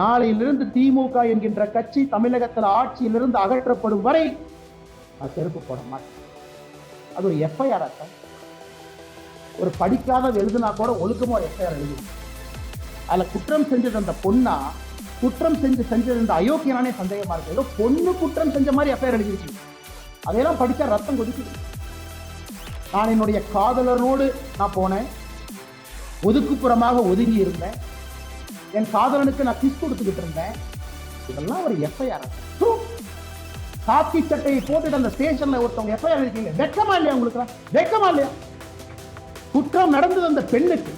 நாளையிலிருந்து திமுக என்கின்ற கட்சி தமிழகத்தில் ஆட்சியிலிருந்து அகற்றப்படும் வரை நான் செருப்பு போட மாட்டேன். அது ஒரு எஃப்ஐஆர் அர்த்தம் ஒரு படிக்காத எழுதுனா கூட ஒழுக்கமாக ஒரு எஃப்ஐஆர் எழுது அதில் குற்றம் செஞ்சது அந்த பொண்ணா? குற்றம் செஞ்சு செஞ்சது இந்த அயோக்கியனானே சந்தேகமாக இருக்கு. ஏதோ பொண்ணு குற்றம் செஞ்ச மாதிரி எஃப்ஐஆர் எழுதிருச்சு. அதையெல்லாம் படித்தா ரத்தம் கொதிக்குது. நான் என்னுடைய காதலனோடு நான் போனேன். ஒதுக்குப்புறமாக ஒதுங்கி இருந்தேன் என் காதலனுக்கு நான் கிஸ் கொடுத்துக்கிட்டு இருந்தேன். இதெல்லாம் ஒரு எஃப்ஐஆர் காக்கி சட்டையை போட்டுட்டு அந்த ஸ்டேஷன்ல ஒருத்தவங்க எஃப்ஐஆர் இருக்கீங்க வெக்கமா இல்லையா உங்களுக்கு? வெக்கமா இல்லையா? குற்றம் நடந்தது அந்த பெண்ணுக்கு.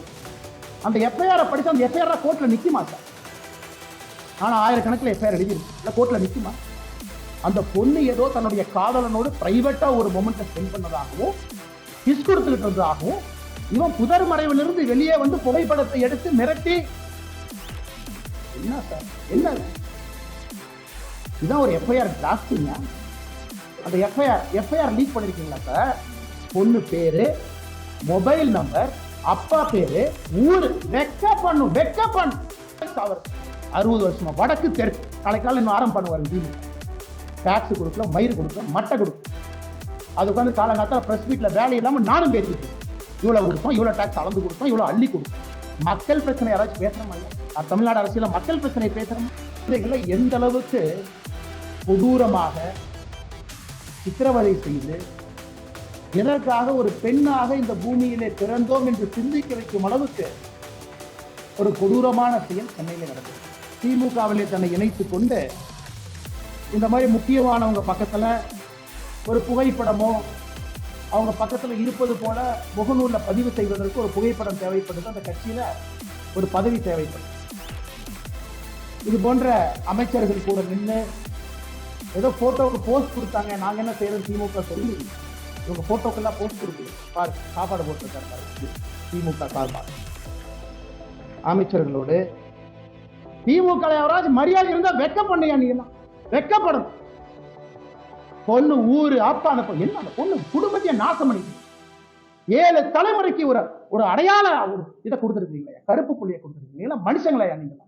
அந்த எஃப்ஐஆர் படிச்சு அந்த எஃப்ஐஆர் கோர்ட்ல நிக்க மாட்டேன் ஆனா ஆயிரக்கணக்கில் எஃப்ஐஆர் எழுதிருக்கு கோர்ட்ல நிக்குமா அந்த பொண்ணு ஏதோ தன்னுடைய காதலனோடு பிரைவேட்டா ஒரு மொமெண்ட்டை ஸ்பெண்ட் பண்ணதாகவும் கிஸ் கொடுத்துக்கிட்டதாகவும் இவன் புதர் மறைவிலிருந்து வெளியே வந்து புகைப்படத்தை எடுத்து மிரட்டி என்ன சார் என்ன இதான் ஒரு எஃப்ஐஆர் டிராஃப்டிங்க அந்த எஃப்ஐஆர் எஃப்ஐஆர் லீக் பண்ணியிருக்கீங்களா சார் பொண்ணு பேரு மொபைல் நம்பர் அப்பா பேரு ஊர். வெக்க பண்ணும் வெக்க பண்ணும் அவர் அறுபது வருஷமா வடக்கு தெற்கு. கலைக்கால இன்னும் ஆரம்பம் பண்ணுவார் தீனி டேக்ஸ் கொடுக்கல மயிறு கொடுக்கல மட்டை கொடுக்கும் அது உட்காந்து காலங்காலத்தில் ப்ரெஸ் மீட்டில் வேலை இல்லாமல் நானும் பேசிட்டு இவ்வளோ கொடுப்போம் இவ்வளோ டாக்ஸ் அளந்து கொடுப்போம் இவ்வளோ அள்ளி கொடுப்போம் மக்கள் பிரச்சனை யாராச்சும் பேசுகிற மாதிரி தமிழ்நாடு அரசியல மக்கள் பிரச்சனை பேசுகிறோம் எந்த அளவுக்கு கொடூரமாக சித்திரவதை செய்து எதற்காக ஒரு பெண்ணாக இந்த பூமியிலே பிறந்தோம் என்று சிந்திக்க வைக்கும் அளவுக்கு ஒரு கொடூரமான செயல் சென்னையில் நடந்தது. திமுகவிலே தன்னை இணைத்துக் கொண்டு இந்த மாதிரி முக்கியமானவங்க பக்கத்தில் ஒரு புகைப்படமோ அவங்க பக்கத்தில் இருப்பது போல முகநூலில் பதிவு செய்வதற்கு ஒரு புகைப்படம் தேவைப்படுது. அந்த கட்சியில் ஒரு பதவி தேவைப்படுது. இது போன்ற அமைச்சர்கள் கூட நின்று ஏதோ ஃபோட்டோவுக்கு போஸ்ட் கொடுத்தாங்க. நாங்க என்ன செய்யறது? திமுக சொல்லி இவங்க போட்டோக்கெல்லாம் போஸ்ட் கொடுக்குது பாரு சாப்பாடு போட்டுருக்காரு திமுக சார்பாக அமைச்சர்களோடு திமுக யாராவது மரியாதை இருந்தா வெக்க பண்ணியா நீ எல்லாம். வெக்கப்படும் பொண்ணு ஊரு அப்பா அந்த பொண்ணு. என்ன அந்த பொண்ணு? குடும்பத்தையே நாசம் பண்ணிட்டு ஏழு தலைமுறைக்கு ஒரு ஒரு அடையாள ஒரு இதை கொடுத்துருக்கீங்களா கருப்பு புள்ளியை கொடுத்துருக்கீங்களா மனுஷங்களையா நீங்களா